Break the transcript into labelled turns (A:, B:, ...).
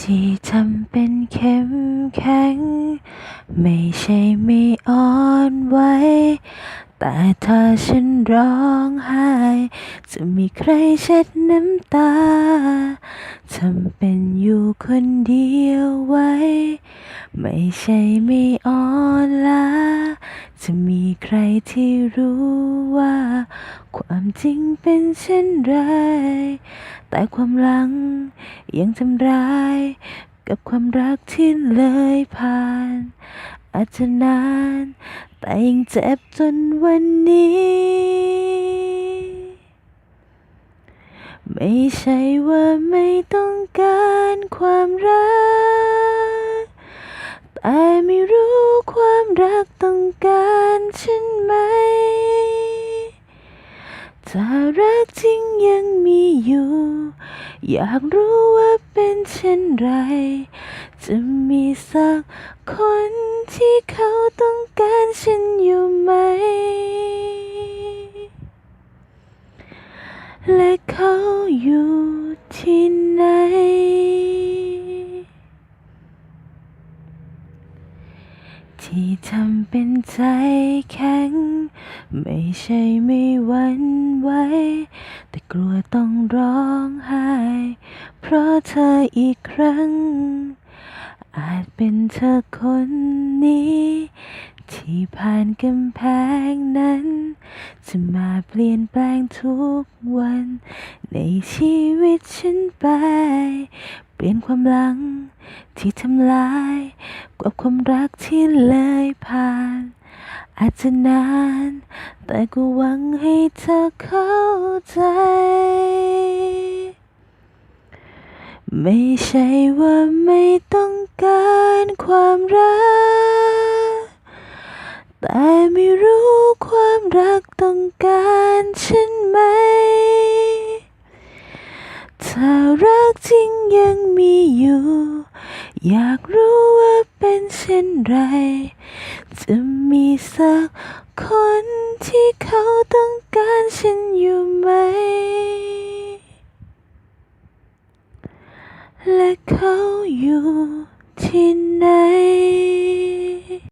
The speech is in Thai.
A: ที่ทำเป็นเข้มแข็ง ไม่ใช่ไม่อ่อนไหว แต่ถ้าฉันร้องไห้ จะมีใครเช็ดน้ำตา ทำเป็นอยู่คนเดียวไว้ ไม่ใช่ไม่อ่อนล้า จะมีใครที่รู้ว่า ความจริงเป็นเช่นไร แต่ความหลังยังทำร้าย กับความรักที่เลยผ่าน อาจจะนาน แต่ยังเจ็บจนวันนี้ ไม่ใช่ว่าไม่ต้องการความรัก แต่ไม่รู้ความรักต้องการฉันไหมถ้ารักจริงยังมีอยู่ อยากรู้ว่าเป็นเช่นไร จะมีสักคนที่เขาต้องการฉันอยู่ไหม และเขาอยู่ที่ไหน ที่ทำเป็นใจแข็ง ไม่ใช่ไม่หวันไหวแต่กลัวต้องร้องไห้ เพราะเธออีกครั้ง เป็นเธอคนนี้ ที่ผ่านกำแพงนั้น จะมาเปลี่ยนแปลงทุกวัน ในชีวิตฉันไป เปลี่ยนความหลังที่ทำลายกว่าความรักที่เลยผ่าน อาจจะนาน แต่ก็หวังให้เธอเข้าใจ ไม่ใช่ว่าไม่ต้องการความรัก แต่ไม่รู้ความรักต้องการฉันไหม ถ้ารักจริงยังมีอยู่ อยากรู้ว่าเป็นเช่นไร จะมีสักคนที่เขาต้องการฉัน และเขาอยู่ที่ไหน